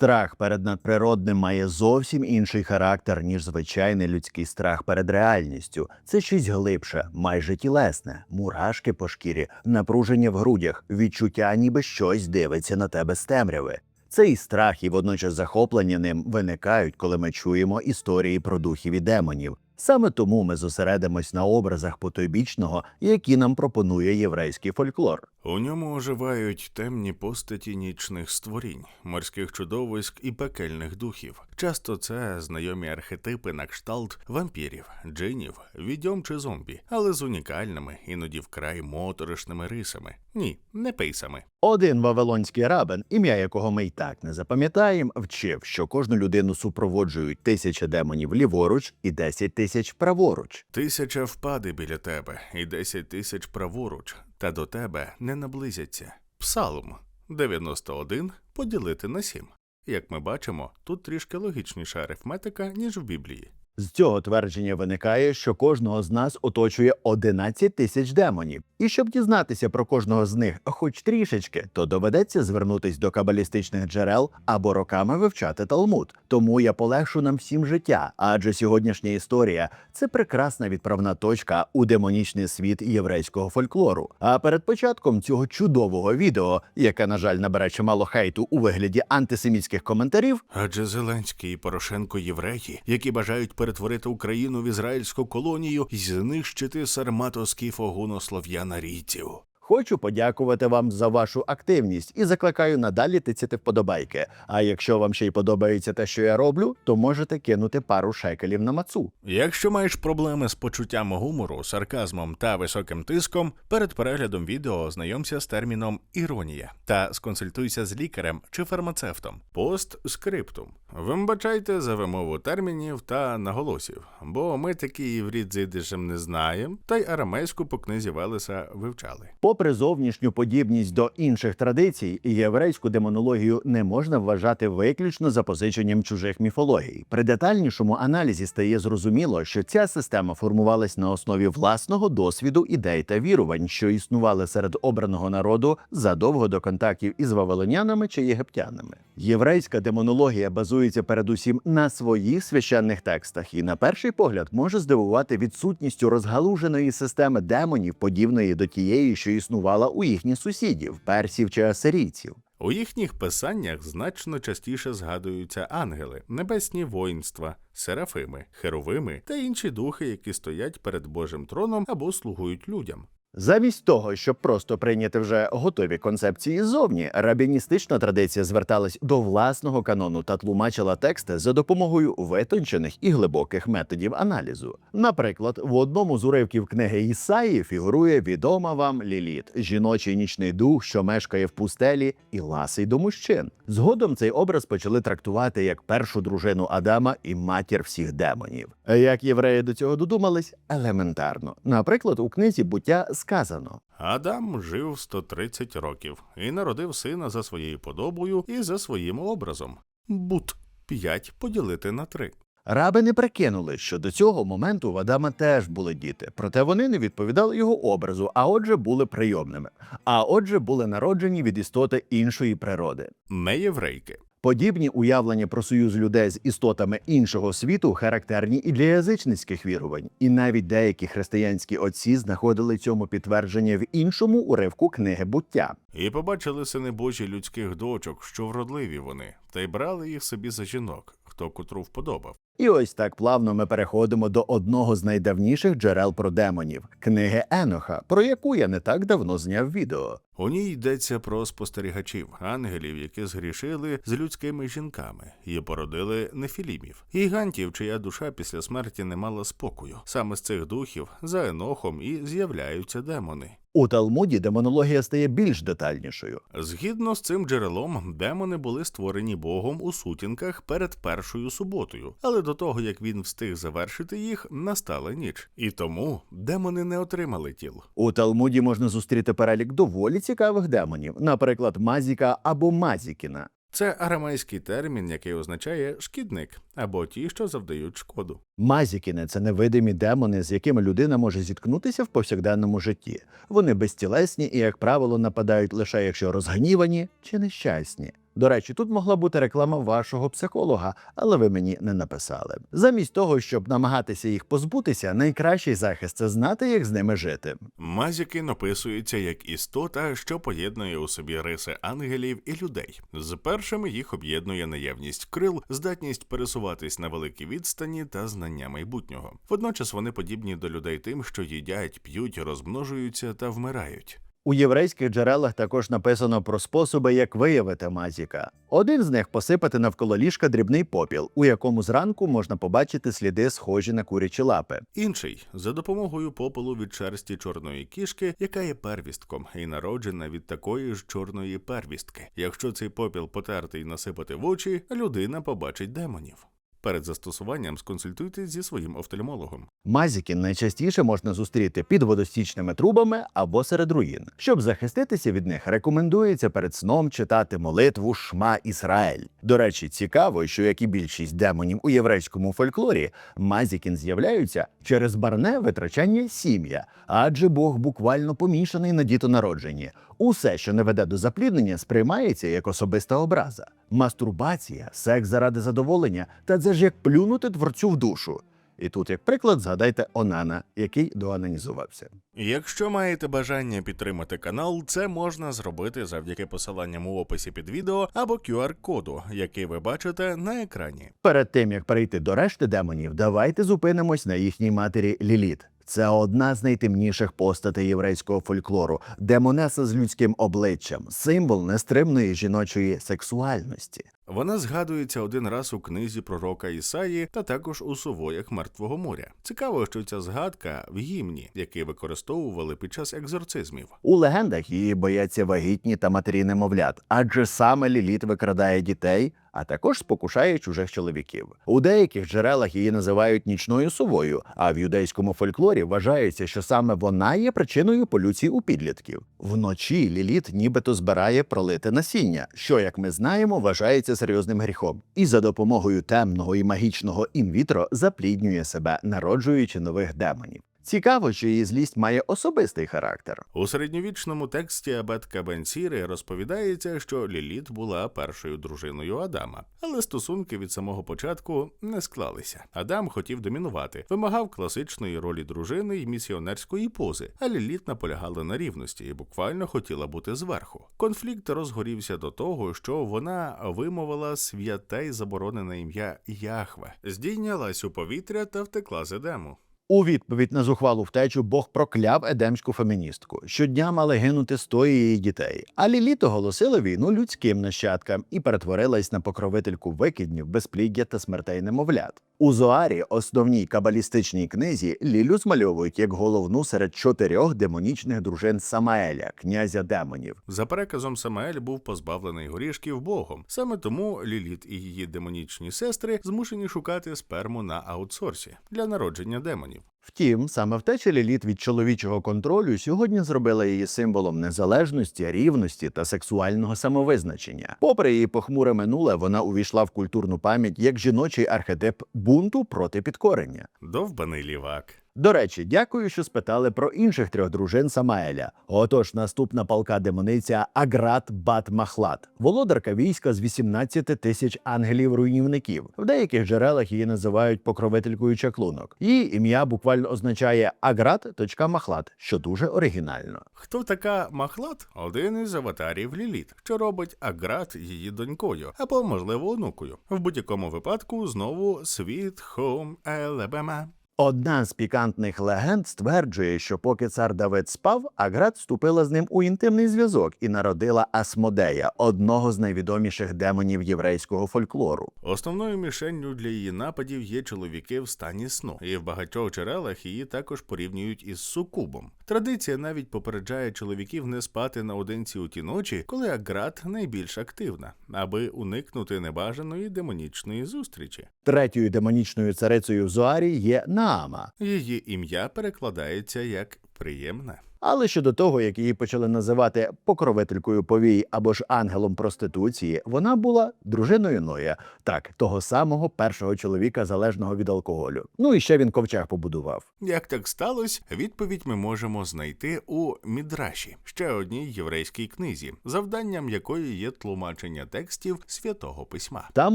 Страх перед надприродним має зовсім інший характер, ніж звичайний людський страх перед реальністю. Це щось глибше, майже тілесне, мурашки по шкірі, напруження в грудях, відчуття, ніби щось дивиться на тебе з темряви. Цей страх і водночас захоплення ним виникають, коли ми чуємо історії про духів і демонів. Саме тому ми зосередимось на образах потойбічного, які нам пропонує єврейський фольклор. У ньому оживають темні постаті нічних створінь, морських чудовиськ і пекельних духів. Часто це знайомі архетипи на кшталт вампірів, джинів, відьом чи зомбі, але з унікальними, іноді вкрай моторошними рисами. Ні, не пейсами. Один вавилонський рабин, ім'я якого ми й так не запам'ятаємо, вчив, що кожну людину супроводжують тисяча демонів ліворуч і десять тисяч праворуч. Тисяча впаде біля тебе і десять тисяч праворуч, та до тебе не наблизяться. Псалом 91 поділити на 7. Як ми бачимо, тут трішки логічніша арифметика, ніж в Біблії. З цього твердження виникає, що кожного з нас оточує 11 тисяч демонів. І щоб дізнатися про кожного з них хоч трішечки, то доведеться звернутись до кабалістичних джерел або роками вивчати Талмуд. Тому я полегшу нам всім життя, адже сьогоднішня історія це прекрасна відправна точка у демонічний світ єврейського фольклору. А перед початком цього чудового відео, яке, на жаль, набере чимало хейту у вигляді антисемітських коментарів, Адже Зеленський і Порошенко євреї, які бажають перетворити Україну в ізраїльську колонію і знищити сармато-скіфо-гунослов'яна-рійців. Хочу подякувати вам за вашу активність і закликаю надалі тицяти вподобайки. А якщо вам ще й подобається те, що я роблю, то можете кинути пару шекелів на мацу. Якщо маєш проблеми з почуттям гумору, сарказмом та високим тиском, перед переглядом відео ознайомся з терміном іронія та сконсультуйся з лікарем чи фармацевтом. Постскриптум. Вибачайте за вимову термінів та наголосів, бо ми такі івріт з ідишем не знаємо, та й арамейську по книзі Велеса вивчали. Попри зовнішню подібність до інших традицій, єврейську демонологію не можна вважати виключно запозиченням чужих міфологій. При детальнішому аналізі стає зрозуміло, що ця система формувалась на основі власного досвіду, ідей та вірувань, що існували серед обраного народу задовго до контактів із вавилонянами чи єгиптянами. Єврейська демонологія базується передусім на своїх священних текстах, і на перший погляд може здивувати відсутністю розгалуженої системи демонів, подібної до тієї, що існувала у їхніх сусідів персів чи асирійців. У їхніх писаннях значно частіше згадуються ангели, небесні воїнства, серафими, херовими та інші духи, які стоять перед Божим троном або слугують людям. Замість того, щоб просто прийняти вже готові концепції ззовні, рабіністична традиція зверталась до власного канону та тлумачила тексти за допомогою витончених і глибоких методів аналізу. Наприклад, в одному з уривків книги Ісаї фігурує відома вам Ліліт, жіночий нічний дух, що мешкає в пустелі, і ласий до мужчин. Згодом цей образ почали трактувати як першу дружину Адама і матір всіх демонів. Як євреї до цього додумались? Елементарно. Наприклад, у книзі буття сказано. Адам жив 130 років і народив сина за своєю подобою і за своїм образом. Бут 5 поділити на 3. Раби не прикинули, що до цього моменту в Адама теж були діти, проте вони не відповідали його образу, а отже, були прийомними. А отже, були народжені від істоти іншої природи. Не єврейки. Подібні уявлення про союз людей з істотами іншого світу характерні і для язичницьких вірувань, і навіть деякі християнські отці знаходили цьому підтвердження в іншому уривку книги буття. І побачили сини Божі людських дочок, що вродливі вони, та й брали їх собі за жінок, хто котру вподобав. І ось так плавно ми переходимо до одного з найдавніших джерел про демонів книги Еноха, про яку я не так давно зняв відео. У ній йдеться про спостерігачів, ангелів, які згрішили з людськими жінками і породили нефілімів, гігантів, чия душа після смерті не мала спокою. Саме з цих духів за енохом і з'являються демони. У Талмуді демонологія стає більш детальнішою. Згідно з цим джерелом, демони були створені Богом у сутінках перед першою суботою, але до того як він встиг завершити їх, настала ніч, і тому демони не отримали тіл. У Талмуді можна зустріти перелік доволі цікавих демонів, наприклад, Мазіка або Мазікіна. Це арамейський термін, який означає шкідник або ті, що завдають шкоду. Мазікіни це невидимі демони, з якими людина може зіткнутися в повсякденному житті. Вони безтілесні і, як правило, нападають лише якщо розгнівані чи нещасні. До речі, тут могла бути реклама вашого психолога, але ви мені не написали. Замість того, щоб намагатися їх позбутися, найкращий захист це знати, як з ними жити. Мазікін описується як істота, що поєднує у собі риси ангелів і людей. З першими їх об'єднує наявність крил, здатність пересуватись на великій відстані та знання майбутнього. Водночас вони подібні до людей тим, що їдять, п'ють, розмножуються та вмирають. У єврейських джерелах також написано про способи, як виявити мазіка. Один з них посипати навколо ліжка дрібний попіл, у якому зранку можна побачити сліди, схожі на курячі лапи. Інший за допомогою попелу від шерсті чорної кішки, яка є первістком і народжена від такої ж чорної первістки. Якщо цей попіл потерти і насипати в очі, людина побачить демонів. Перед застосуванням сконсультуйтесь зі своїм офтальмологом. Мазіки найчастіше можна зустріти під водостічними трубами або серед руїн. Щоб захиститися від них, рекомендується перед сном читати молитву Шма Ісраель. До речі, цікаво, що як і більшість демонів у єврейському фольклорі, мазікін з'являються через барне витрачання сім'я, адже Бог буквально помішаний на дітонародженні. Усе, що не веде до запліднення, сприймається як особиста образа. Мастурбація, секс заради задоволення, та це ж як плюнути творцю в душу. І тут, як приклад, згадайте Онана, який доанонізувався. Якщо маєте бажання підтримати канал, це можна зробити завдяки посиланням у описі під відео або QR-коду, який ви бачите на екрані. Перед тим як перейти до решти демонів, давайте зупинимось на їхній матері Ліліт. Це одна з найтемніших постатей єврейського фольклору, демонеса з людським обличчям, символ нестримної жіночої сексуальності. Вона згадується один раз у книзі пророка Ісаї та також у сувоях Мертвого моря. Цікаво, що ця згадка в гімні, який використовували під час екзорцизмів. У легендах її бояться вагітні та матері немовлят, адже саме Ліліт викрадає дітей, а також спокушає чужих чоловіків. У деяких джерелах її називають нічною совою, а в юдейському фольклорі вважається, що саме вона є причиною полюції у підлітків. Вночі Ліліт нібито збирає пролите насіння, що, як ми знаємо, вважається серйозним гріхом, і за допомогою темного і магічного інвітро запліднює себе, народжуючи нових демонів. Цікаво, що її злість має особистий характер. У середньовічному тексті абетка Бенсіри розповідається, що Ліліт була першою дружиною Адама, але стосунки від самого початку не склалися. Адам хотів домінувати, вимагав класичної ролі дружини й місіонерської пози, а Ліліт наполягала на рівності і буквально хотіла бути зверху. Конфлікт розгорівся до того, що вона вимовила святе й заборонене ім'я Яхве, здійнялась у повітря та втекла з Едему. У відповідь на зухвалу втечу Бог прокляв едемську феміністку. Щодня мали гинути сто її дітей. А Ліліт оголосила війну людським нащадкам і перетворилась на покровительку викиднів, безпліддя та смертей немовлят. У Зоарі, основній кабалістичній книзі, Лілю змальовують як головну серед чотирьох демонічних дружин Самаеля, князя демонів. За переказом Самаель був позбавлений горішків Богом. Саме тому Ліліт і її демонічні сестри змушені шукати сперму на аутсорсі для народження демонів. Втім, саме втеча Ліліт від чоловічого контролю сьогодні зробила її символом незалежності, рівності та сексуального самовизначення. Попри її похмуре минуле, вона увійшла в культурну пам'ять як жіночий архетип бунту проти підкорення. Довбаний лівак. До речі, дякую, що спитали про інших трьох дружин Самаеля. Отож, наступна палка демониця Аграт Бат Махлат, володарка війська з 18 тисяч ангелів-руйнівників. В деяких джерелах її називають покровителькою чаклунок. Її ім'я буквально означає Аграт.Махлат, що дуже оригінально. Хто така Махлат? Один із аватарів Ліліт, що робить Аграт її донькою або, можливо, онукою. В будь-якому випадку знову Sweet Home Alabama. Одна з пікантних легенд стверджує, що поки цар Давид спав, Аграт вступила з ним у інтимний зв'язок і народила Асмодея, одного з найвідоміших демонів єврейського фольклору. Основною мішенню для її нападів є чоловіки в стані сну, і в багатьох джерелах її також порівнюють із сукубом. Традиція навіть попереджає чоловіків не спати наодинці у ті ночі, коли Аграт найбільш активна, аби уникнути небажаної демонічної зустрічі. Третьою демонічною царицею Зоарі є Наама. Її ім'я перекладається як приємна. Але щодо того, як її почали називати покровителькою повій або ж ангелом проституції, вона була дружиною Ноя, так того самого першого чоловіка залежного від алкоголю. Ну і ще він ковчег побудував. Як так сталося, відповідь ми можемо знайти у Мідраші, ще одній єврейській книзі, завданням якої є тлумачення текстів святого письма. Там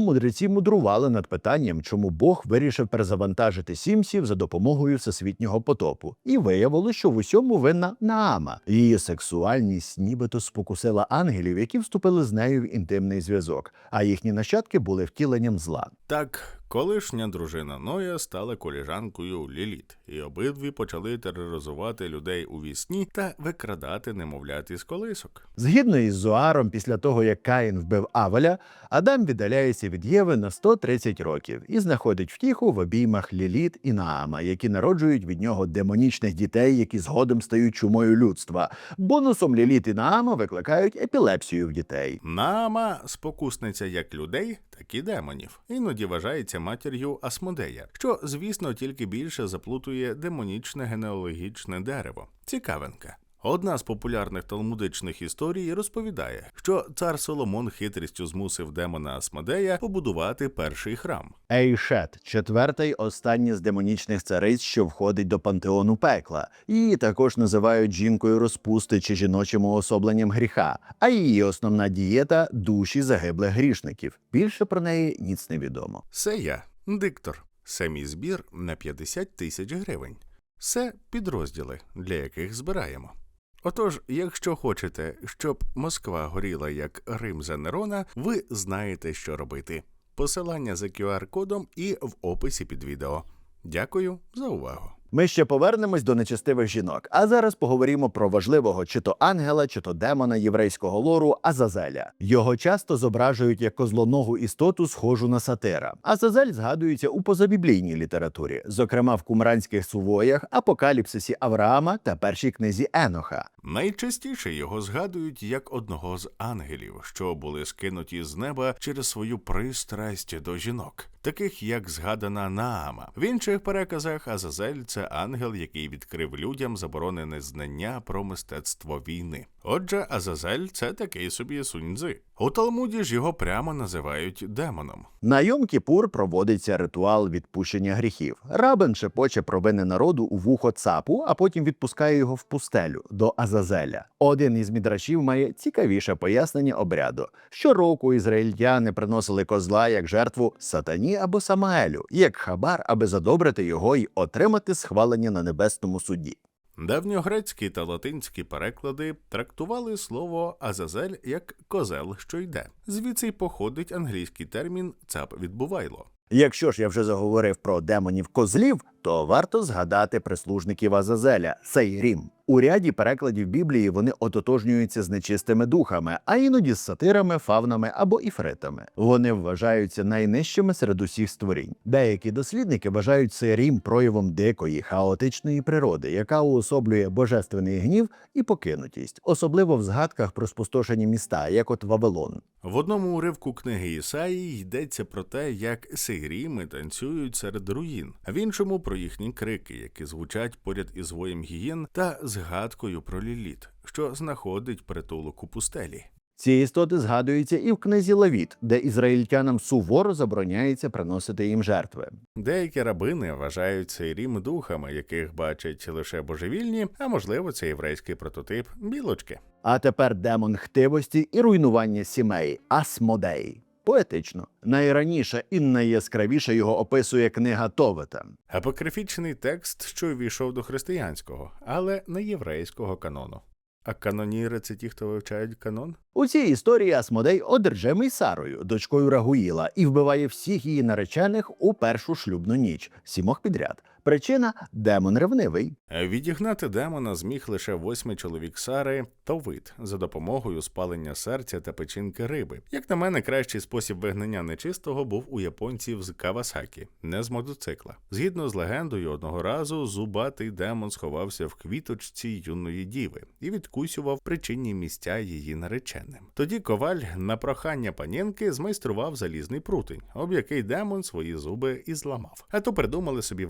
мудреці мудрували над питанням, чому Бог вирішив перезавантажити сімсів за допомогою всесвітнього потопу, і виявилося, що в усьому винна Наама. Її сексуальність нібито спокусила ангелів, які вступили з нею в інтимний зв'язок, а їхні нащадки були втіленням зла. Так, колишня дружина Ноя стала коліжанкою Ліліт, і обидві почали тероризувати людей у вісні та викрадати немовлят із колисок. Згідно із Зоаром, після того як Каїн вбив Авеля, Адам віддаляється від Єви на 130 років і знаходить втіху в обіймах Ліліт і Наама, які народжують від нього демонічних дітей, які згодом стають чумою людства. Бонусом Ліліт і Наама викликають епілепсію в дітей. Наама спокусниця як людей, так і демонів. Іноді вважається матір'ю Асмодея, що, звісно, тільки більше заплутує демонічне генеалогічне дерево. Цікавинка. Одна з популярних талмудичних історій розповідає, що цар Соломон хитрістю змусив демона Асмодея побудувати перший храм. Ейшет четвертий останній з демонічних цариць, що входить до пантеону пекла. Її також називають жінкою розпусти чи жіночим уособленням гріха. А її основна дієта душі загиблих грішників. Більше про неї ніц не відомо. Це я, диктор. Це мій збір на 50 тисяч гривень. Це підрозділи, для яких збираємо. Отож, якщо хочете, щоб Москва горіла як Рим за Нерона, ви знаєте, що робити. Посилання за QR-кодом і в описі під відео. Дякую за увагу. Ми ще повернемось до нечестивих жінок, а зараз поговоримо про важливого чи то ангела, чи то демона єврейського лору Азазеля. Його часто зображують як козлоногу істоту, схожу на сатира. Азазель згадується у позабіблійній літературі, зокрема в кумранських сувоях, апокаліпсисі Авраама та першій книзі Еноха. Найчастіше його згадують як одного з ангелів, що були скинуті з неба через свою пристрасть до жінок, таких як згадана Наама. В інших переказах Азазель це ангел, який відкрив людям заборонене знання про мистецтво війни. Отже, Азазель це такий собі суньцзи. У Талмуді ж його прямо називають демоном. На Йом-Кіпур проводиться ритуал відпущення гріхів. Рабин шепоче провини народу у вухо цапу, а потім відпускає його в пустелю до Азазеля. Один із мідрашів має цікавіше пояснення обряду. Щороку ізраїльтяни приносили козла як жертву сатані або Самаелю, як хабар, аби задобрити його й отримати схвалення на небесному суді. Давньогрецькі та латинські переклади трактували слово Азазель як козел, що йде. Звідси й походить англійський термін цап відбувайло. Якщо ж я вже заговорив про демонів козлів, то варто згадати прислужників Азазеля Сейрім. У ряді перекладів Біблії вони ототожнюються з нечистими духами, а іноді з сатирами, фавнами або іфритами. Вони вважаються найнижчими серед усіх створінь. Деякі дослідники вважають Сейрім проявом дикої, хаотичної природи, яка уособлює божественний гнів і покинутість, особливо в згадках про спустошені міста, як от Вавилон. В одному уривку книги Ісаї йдеться про те, як сейріми танцюють серед руїн, а в іншому про їхні крики, які звучать поряд із воєм гієн та згадкою про ліліт, що знаходить притулок у пустелі. Ці істоти згадуються і в книзі Левіт, де ізраїльтянам суворо забороняється приносити їм жертви. Деякі рабини вважають сейрім духами, яких бачать лише божевільні, а можливо, це єврейський прототип білочки. А тепер демон хтивості і руйнування сімей Асмодей. Поетично. Найраніше і найяскравіше його описує книга Товета. Апокрифічний текст, що увійшов до християнського, але не єврейського канону. А каноніри це ті, хто вивчають канон? У цій історії Асмодей одержимий Сарою, дочкою Рагуїла, і вбиває всіх її наречених у першу шлюбну ніч, сімох підряд. Причина демон ревнивий. Відігнати демона зміг лише восьмий чоловік Сари Товит за допомогою спалення серця та печінки риби. Як на мене, кращий спосіб вигнання нечистого був у японців з Кавасакі, не з мотоцикла. Згідно з легендою, одного разу зубатий демон сховався в квіточці юної діви і відкусював причинні місця її нареченим. Тоді коваль на прохання панінки змайстрував залізний прутень, об який демон свої зуби і зламав. А то придумали собі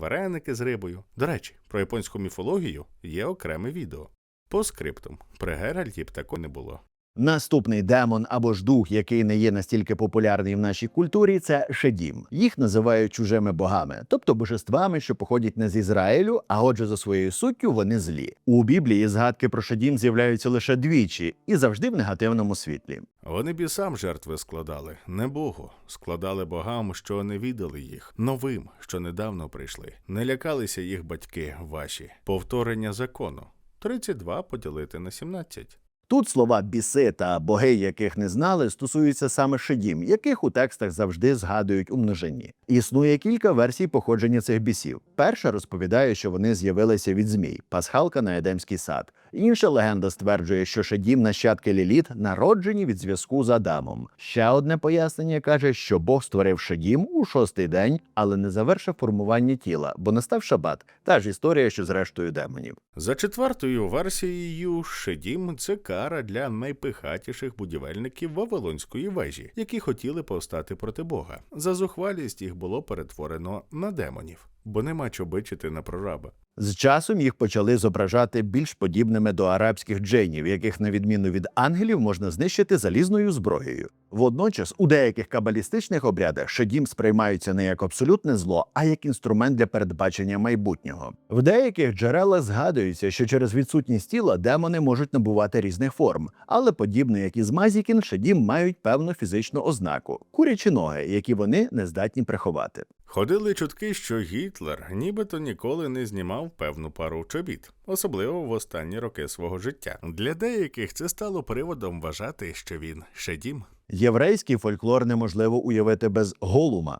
вареники з рибою. До речі, про японську міфологію є окреме відео. По скриптум. При Геральті б такого не було. Наступний демон або ж дух, який не є настільки популярний в нашій культурі, це Шедім. Їх називають чужими богами, тобто божествами, що походять не з Ізраїлю, а отже, за своєю суттю вони злі. У Біблії згадки про Шедім з'являються лише двічі і завжди в негативному світлі. Вони бісам жертви складали, не Богу. Складали богам, що не віддали їх, новим, що недавно прийшли. Не лякалися їх батьки ваші. Повторення закону. 32 поділити на 17. Тут слова біси та боги, яких не знали, стосуються саме шедім, яких у текстах завжди згадують у множині. Існує кілька версій походження цих бісів. Перша розповідає, що вони з'явилися від змій, пасхалка на Едемський сад. Інша легенда стверджує, що шедім нащадки Ліліт народжені від зв'язку з Адамом. Ще одне пояснення каже, що Бог створив шедім у шостий день, але не завершив формування тіла, бо настав шабат. Та ж історія, що з рештою демонів. За четвертою версією, Шедім це кара для найпихатіших будівельників Вавилонської вежі, які хотіли повстати проти Бога. За зухвалість їх було перетворено на демонів, бо нема чобичити на прораба. З часом їх почали зображати більш подібними до арабських джинів, яких, на відміну від ангелів, можна знищити залізною зброєю. Водночас, у деяких кабалістичних обрядах шедім сприймаються не як абсолютне зло, а як інструмент для передбачення майбутнього. В деяких джерелах згадується, що через відсутність тіла демони можуть набувати різних форм, але подібно як і з Мазікін, шедім мають певну фізичну ознаку курячі ноги, які вони не здатні приховати. Ходили чутки, що Гітлер нібито ніколи не знімав певну пару чобіт, особливо в останні роки свого життя. Для деяких це стало приводом вважати, що він шедім. Єврейський фольклор неможливо уявити без голума.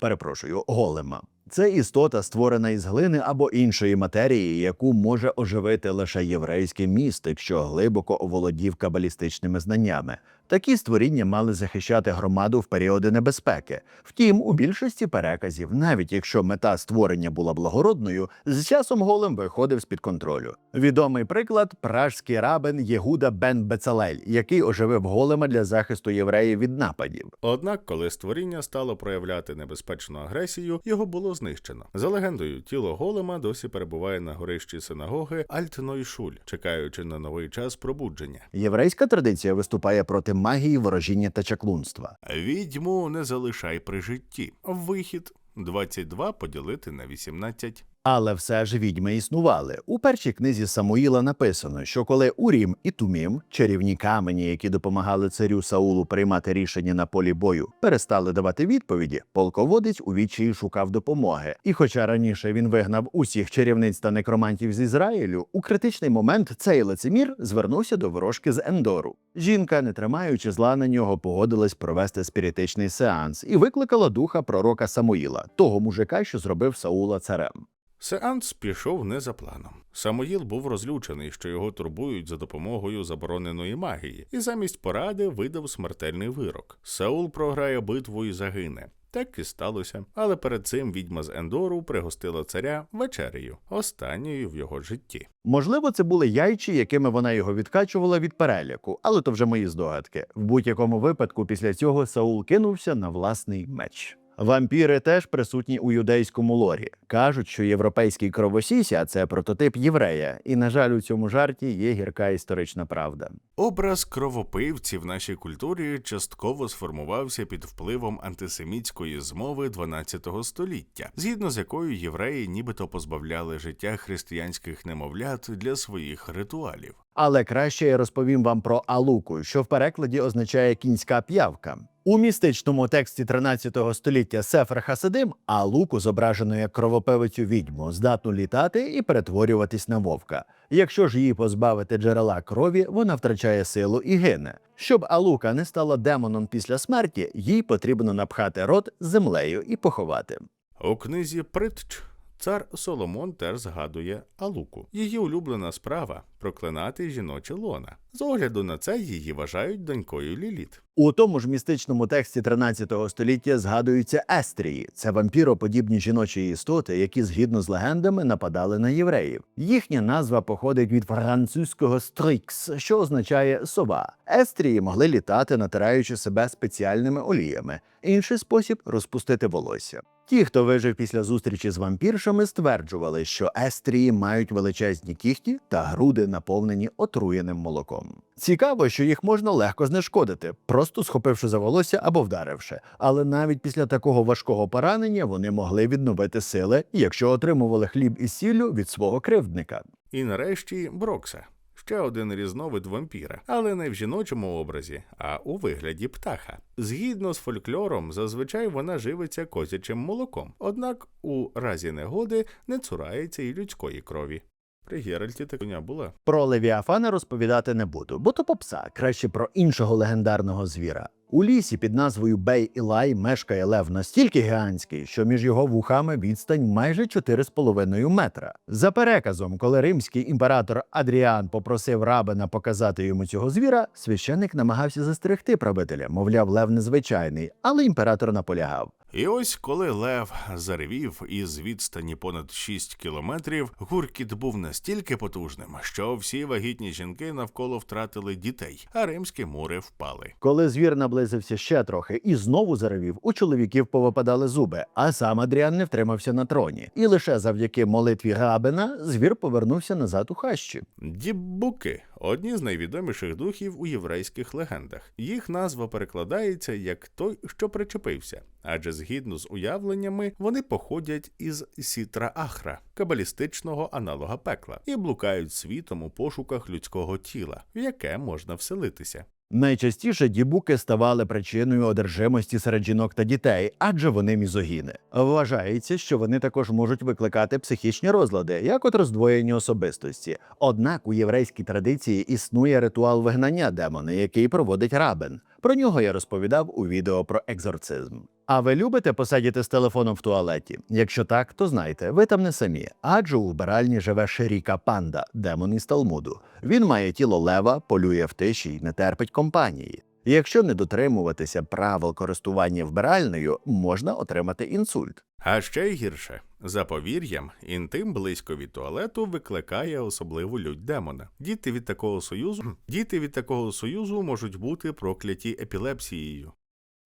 Перепрошую, голема. Це істота, створена із глини або іншої матерії, яку може оживити лише єврейський містик, що глибоко оволодів кабалістичними знаннями. Такі створіння мали захищати громаду в періоди небезпеки. Втім, у більшості переказів, навіть якщо мета створення була благородною, з часом голем виходив з під контролю. Відомий приклад пражський рабин Єгуда бен Бецалель, який оживив голема для захисту євреїв від нападів. Однак, коли створіння стало проявляти небезпечну агресію, його було знищено. За легендою, тіло голема досі перебуває на горищі синагоги Альтнойшуль, чекаючи на новий час пробудження. Єврейська традиція виступає проти магії, ворожіння та чаклунства. Відьму не залишай при житті. Вихід 22 поділити на 18. Але все ж відьми існували. У першій книзі Самуїла написано, що коли Урім і Тумім, чарівні камені, які допомагали царю Саулу приймати рішення на полі бою, перестали давати відповіді, полководець у відчаї шукав допомоги. І хоча раніше він вигнав усіх чарівниць та некромантів з Ізраїлю, у критичний момент цей лицемір звернувся до ворожки з Ендору. Жінка, не тримаючи зла на нього, погодилась провести спіритичний сеанс і викликала духа пророка Самуїла, того мужика, що зробив Саула царем. Сеанс пішов не за планом. Самоїл був розлючений, що його турбують за допомогою забороненої магії, і замість поради видав смертельний вирок. Саул програє битву і загине. Так і сталося. Але перед цим відьма з Ендору пригостила царя вечерею, останньою в його житті. Можливо, це були яйчі, якими вона його відкачувала від переляку, але то вже мої здогадки. В будь-якому випадку після цього Саул кинувся на власний меч. Вампіри теж присутні у юдейському лорі. Кажуть, що європейський кровосіся це прототип єврея, і на жаль, у цьому жарті є гірка історична правда. Образ кровопивців в нашій культурі частково сформувався під впливом антисемітської змови 12 століття, згідно з якою євреї нібито позбавляли життя християнських немовлят для своїх ритуалів. Але краще я розповім вам про алуку, що в перекладі означає кінська п'явка. У містичному тексті 13 століття Сефер Хасидим алуку зображено як кровопивицю відьму, здатну літати і перетворюватись на вовка. Якщо ж її позбавити джерела крові, вона втрачає силу і гине. Щоб алука не стала демоном після смерті, їй потрібно напхати рот землею і поховати. У книзі Притч цар Соломон теж згадує Алуку. Її улюблена справа проклинати жіноче лона. З огляду на це її вважають донькою Ліліт. У тому ж містичному тексті 13 століття згадуються естрії. Це вампіроподібні жіночі істоти, які згідно з легендами нападали на євреїв. Їхня назва походить від французького стрікс, що означає сова. Естрії могли літати, натираючи себе спеціальними оліями. Інший спосіб розпустити волосся. Ті, хто вижив після зустрічі з вампіршами, стверджували, що естрії мають величезні кіхті та груди, наповнені отруєним молоком. Цікаво, що їх можна легко знешкодити, просто схопивши за волосся або вдаривши. Але навіть після такого важкого поранення вони могли відновити сили, якщо отримували хліб із сіллю від свого кривдника. І нарешті Брокса. Ще один різновид вампіра, але не в жіночому образі, а у вигляді птаха. Згідно з фольклором, зазвичай вона живиться козячим молоком, однак у разі негоди не цурається і людської крові. При Геральті таконя була. Про Левіафана розповідати не буду, бо то попса, краще про іншого легендарного звіра. У лісі під назвою Бей Ілай мешкає лев настільки гігантський, що між його вухами відстань майже 4,5 метра. За переказом, коли римський імператор Адріан попросив рабина показати йому цього звіра, священник намагався застерегти правителя, мовляв, лев незвичайний, але імператор наполягав. І ось коли лев заревів із відстані понад 6 кілометрів, гуркіт був настільки потужним, що всі вагітні жінки навколо втратили дітей, а римські мури впали. Коли звір наблизився ще трохи і знову заревів, у чоловіків повипадали зуби, а сам Адріан не втримався на троні. І лише завдяки молитві Габена звір повернувся назад у хащі. Діббуки одні з найвідоміших духів у єврейських легендах. Їх назва перекладається як той, що причепився, адже згідно з уявленнями вони походять із Сітра Ахра, кабалістичного аналога пекла, і блукають світом у пошуках людського тіла, в яке можна вселитися. Найчастіше дібуки ставали причиною одержимості серед жінок та дітей, адже вони мізогіни. Вважається, що вони також можуть викликати психічні розлади, як от роздвоєння особистості. Однак у єврейській традиції існує ритуал вигнання демона, який проводить рабин. Про нього я розповідав у відео про екзорцизм. А ви любите посидіти з телефоном в туалеті? Якщо так, то знайте, ви там не самі. Адже у вбиральні живе Шеріка Панда, демон із Талмуду. Він має тіло лева, полює в тиші й не терпить компанії. Якщо не дотримуватися правил користування вбиральнею, можна отримати інсульт. А ще й гірше. За повір'ям, інтим близько від туалету викликає особливу лють демона. Діти від такого союзу, діти від такого союзу можуть бути прокляті епілепсією.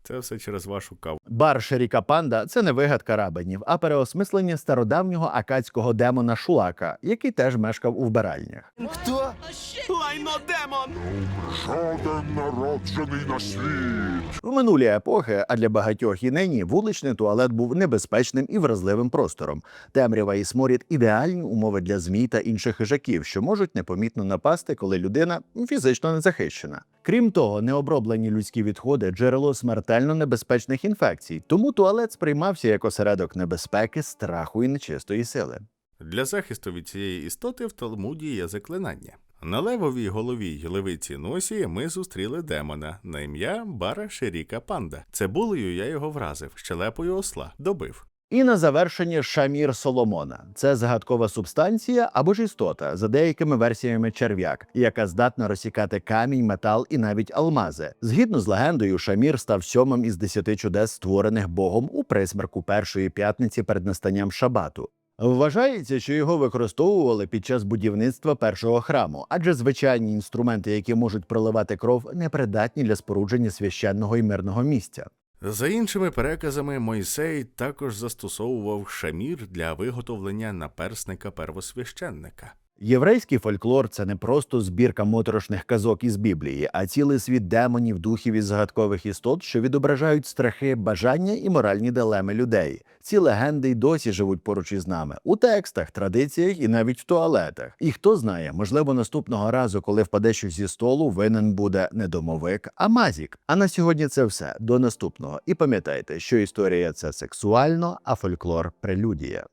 Це все через вашу каву. Бар Шеріка Панда це не вигадка рабинів, а переосмислення стародавнього акадського демона Шулака, який теж мешкав у вбиральнях. Хто? Лайно демон! Жоден народжений на світ. В минулі епохи, а для багатьох і нині, вуличний туалет був небезпечним і вразливим простором. Темрява і сморід ідеальні умови для змій та інших хижаків, що можуть непомітно напасти, коли людина фізично не захищена. Крім того, необроблені людські відходи джерело смертельно небезпечних інфекцій, тому туалет сприймався як осередок небезпеки, страху і нечистої сили. Для захисту від цієї істоти в Талмуді є заклинання. На левовій голові й левиці носі ми зустріли демона на ім'я Бара Шеріка Панда. Цибулею я його вразив, щелепою осла, добив. І на завершення шамір Соломона це загадкова субстанція або ж істота, за деякими версіями черв'як, яка здатна розсікати камінь, метал і навіть алмази. Згідно з легендою, шамір став сьомим із десяти чудес, створених Богом у присмерку першої п'ятниці перед настанням шабату. Вважається, що його використовували під час будівництва першого храму, адже звичайні інструменти, які можуть проливати кров, непридатні для спорудження священного і мирного місця. За іншими переказами, Мойсей також застосовував шамір для виготовлення наперсника первосвященника. Єврейський фольклор це не просто збірка моторошних казок із Біблії, а цілий світ демонів, духів і загадкових істот, що відображають страхи, бажання і моральні дилеми людей. Ці легенди й досі живуть поруч із нами у текстах, традиціях і навіть в туалетах. І хто знає, можливо, наступного разу, коли впаде щось зі столу, винен буде не домовик, а мазік. А на сьогодні це все. До наступного. І пам'ятайте, що історія це сексуально, а фольклор прелюдія.